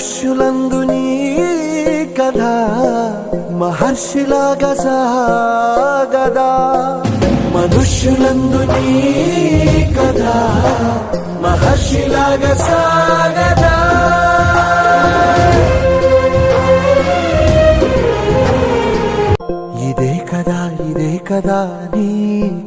మనుష్యులందు నీ కథ మహర్షిలాగా సాగదా. మనుష్యులందు నీ కథ మహర్షిలాగా సాగదా. ఇదే కదా ఇదే కదా నీ